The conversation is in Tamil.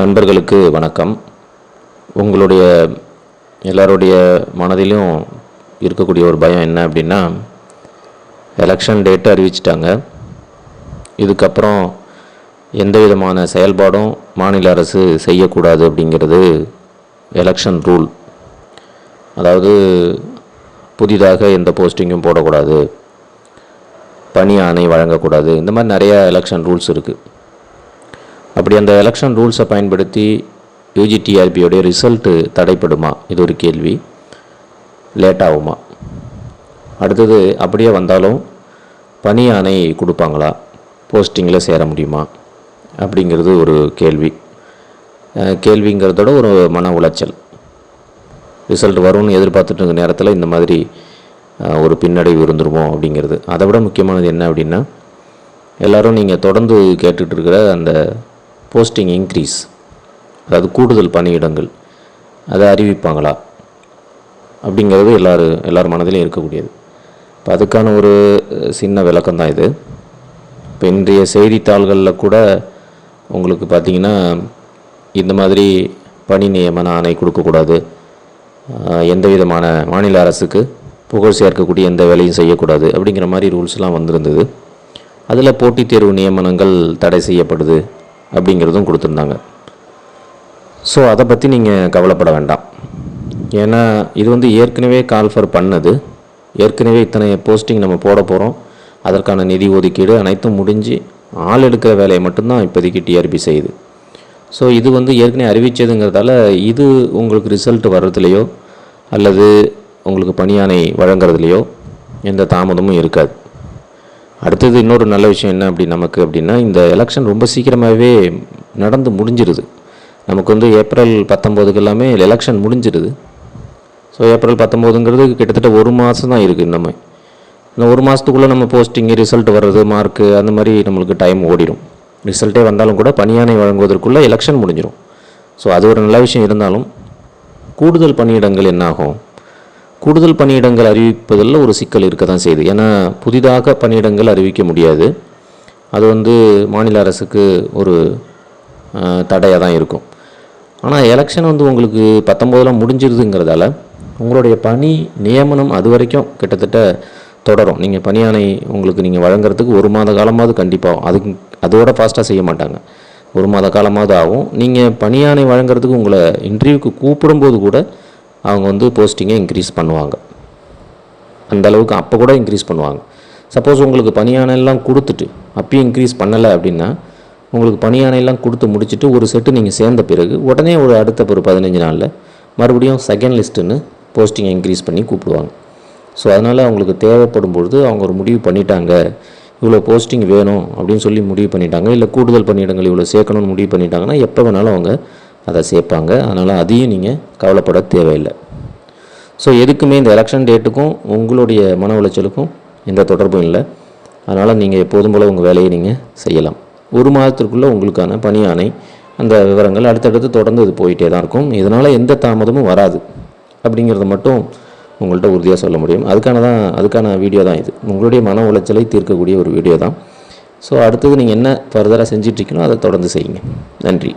நண்பர்களுக்கு வணக்கம். உங்களுடைய எல்லாருடைய மனதிலும் இருக்கக்கூடிய ஒரு பயம் என்ன அப்படின்னா எலெக்ஷன் டேட்டு அறிவிச்சிட்டாங்க. இதுக்கப்புறம் எந்த விதமான செயல்பாடும் மாநில அரசு செய்யக்கூடாது அப்படிங்கிறது எலெக்ஷன் ரூல் அதாவது புதிதாக எந்த போஸ்டிங்கும் போடக்கூடாது. பணி ஆணை வழங்கக்கூடாது. இந்த மாதிரி நிறையா எலெக்ஷன் ரூல்ஸ் இருக்குது அப்படி அந்த எலெக்ஷன் ரூல்ஸை பயன்படுத்தி யூஜிடிஆர்பியோடைய ரிசல்ட்டு தடைப்படுமா? இது ஒரு கேள்வி. லேட் ஆகுமா? அடுத்தது அப்படியே வந்தாலும் பணி ஆணை கொடுப்பாங்களா? போஸ்டிங்கில் சேர முடியுமா? அப்படிங்கிறது ஒரு கேள்வி. கேள்விங்கிறதோட ஒரு மன உளைச்சல். ரிசல்ட் வரும்னு எதிர்பார்த்துட்டு இருக்க நேரத்தில் இந்த மாதிரி ஒரு பின்னடைவு இருந்துருமோ அப்படிங்கிறது. அதை விட முக்கியமானது என்ன அப்படின்னா எல்லோரும் நீங்கள் தொடர்ந்து கேட்டுட்ருக்கிற அந்த போஸ்டிங் இன்க்ரீஸ் அதாவது கூடுதல் பணியிடங்கள் அதை அறிவிப்பாங்களா? அப்படிங்கிறது எல்லாரும் எல்லார் மனதிலையும் இருக்கக்கூடியது. இப்போ அதுக்கான ஒரு சின்ன விளக்கம் தான் இது. இப்போ இன்றைய செய்தித்தாள்களில் கூட உங்களுக்கு பார்த்தீங்கன்னா இந்த மாதிரி பணி நியமன ஆணை கொடுக்கக்கூடாது எந்த விதமான மாநில அரசுக்கு புகழ் சேர்க்கக்கூடிய எந்த வேலையும் செய்யக்கூடாது அப்படிங்கிற மாதிரி ரூல்ஸ்லாம் வந்திருந்தது. அதில் போட்டித் தேர்வு நியமனங்கள் தடை செய்யப்படுது. அப்படிங்கிறதும் கொடுத்துருந்தாங்க. ஸோ அதை பற்றி நீங்கள் கவலைப்பட வேண்டாம். ஏன்னா இது வந்து ஏற்கனவே கால்ஃபர் பண்ணது. ஏற்கனவே இத்தனை போஸ்டிங் நம்ம போட போகிறோம் அதற்கான நிதி ஒதுக்கீடு அனைத்தும் முடிஞ்சு ஆள் எடுக்கிற வேலையை மட்டும்தான் இப்போதைக்கு டிஆர்பி செய்யுது. ஸோ இது வந்து ஏற்கனவே அறிவித்ததுங்கிறதால இது உங்களுக்கு ரிசல்ட் வர்றதுலையோ அல்லது உங்களுக்கு பணியானை வழங்குறதுலையோ எந்த தாமதமும் இருக்காது. அடுத்தது இன்னொரு நல்ல விஷயம் என்ன அப்படி நமக்கு அப்படின்னா இந்த எலெக்ஷன் ரொம்ப சீக்கிரமாகவே நடந்து முடிஞ்சிருது. நமக்கு வந்து ஏப்ரல் பத்தொம்போதுக்கு எல்லாமே எலெக்ஷன் முடிஞ்சிருது. ஸோ ஏப்ரல் பத்தொம்போதுங்கிறது கிட்டத்தட்ட ஒரு மாதம் தான் இருக்குது இன்னுமே. இந்த ஒரு மாதத்துக்குள்ளே நம்ம போஸ்டிங்கு ரிசல்ட் வர்றது மார்க்கு அந்த மாதிரி நம்மளுக்கு டைம் ஓடிடும் ரிசல்ட்டே வந்தாலும் கூட பணியானை வழங்குவதற்குள்ளே எலெக்ஷன் முடிஞ்சிடும் ஸோ அது ஒரு நல்ல விஷயம் இருந்தாலும் கூடுதல் பணியிடங்கள் என்னாகும்? கூடுதல் பணியிடங்கள் அறிவிப்பதில் ஒரு சிக்கல் இருக்க தான் செய்யுது. ஏன்னா புதிதாக பணியிடங்கள் அறிவிக்க முடியாது. அது வந்து மாநில அரசுக்கு ஒரு தடையாக தான் இருக்கும். ஆனால் எலெக்ஷன் வந்து உங்களுக்கு பத்தொம்போதெலாம் முடிஞ்சிருதுங்கிறதால உங்களுடைய பணி நியமனம் அது வரைக்கும் கிட்டத்தட்ட தொடரும். நீங்கள் பணியானை உங்களுக்கு நீங்கள் வழங்குறதுக்கு ஒரு மாத காலமாவது கண்டிப்பாக அதுக்கு அதோட ஃபாஸ்ட்டாக செய்ய மாட்டாங்க. ஒரு மாத காலமாவது ஆகும். நீங்கள் பணியானை வழங்குறதுக்கு உங்களை இன்டர்வியூக்கு கூப்பிடும்போது கூட அவங்க வந்து போஸ்டிங்கை இன்க்ரீஸ் பண்ணுவாங்க. அந்தளவுக்கு அப்போ கூட இன்க்ரீஸ் பண்ணுவாங்க. சப்போஸ் உங்களுக்கு பணியானையெல்லாம் கொடுத்துட்டு அப்பயும் இன்க்ரீஸ் பண்ணலை அப்படின்னா உங்களுக்கு பணியானையெல்லாம் கொடுத்து முடிச்சுட்டு ஒரு செட்டு நீங்கள் சேர்ந்த பிறகு உடனே ஒரு அடுத்த ஒரு பதினஞ்சு நாளில் மறுபடியும் செகண்ட் லிஸ்ட்டுன்னு போஸ்டிங்கை இன்க்ரீஸ் பண்ணி கூப்பிடுவாங்க. ஸோ அதனால் அவங்களுக்கு தேவைப்படும் பொழுது அவங்க ஒரு முடிவு பண்ணிட்டாங்க. இவ்வளோ போஸ்டிங் வேணும் அப்படின்னு சொல்லி முடிவு பண்ணிட்டாங்க. இல்லை கூடுதல் பணியிடங்கள் இவ்வளோ சேர்க்கணும்னு முடிவு பண்ணிட்டாங்கன்னா எப்போ வேணாலும் அவங்க அதை சேர்ப்பாங்க. அதனால் அதையும் நீங்கள் கவலைப்பட தேவையில்லை. ஸோ எதுக்குமே இந்த எலெக்ஷன் டேட்டுக்கும் உங்களுடைய மன உளைச்சலுக்கும் எந்த தொடர்பும் இல்லை. அதனால் நீங்கள் எப்போதும் போல் உங்கள் வேலையை நீங்கள் செய்யலாம். ஒரு மாதத்திற்குள்ளே உங்களுக்கான பணி ஆணை அந்த விவரங்கள் அடுத்தடுத்து தொடர்ந்து இது போயிட்டே தான் இருக்கும். இதனால் எந்த தாமதமும் வராது. அப்படிங்கிறத மட்டும் உங்கள்கிட்ட உறுதியாக சொல்ல முடியும். அதுக்கான தான் அதுக்கான வீடியோ தான் இது. உங்களுடைய மன உளைச்சலை தீர்க்கக்கூடிய ஒரு வீடியோ தான். ஸோ அடுத்தது நீங்கள் என்ன ஃபர்தராக செஞ்சிட்ருக்கீங்களோ அதை தொடர்ந்து செய்யுங்க. நன்றி.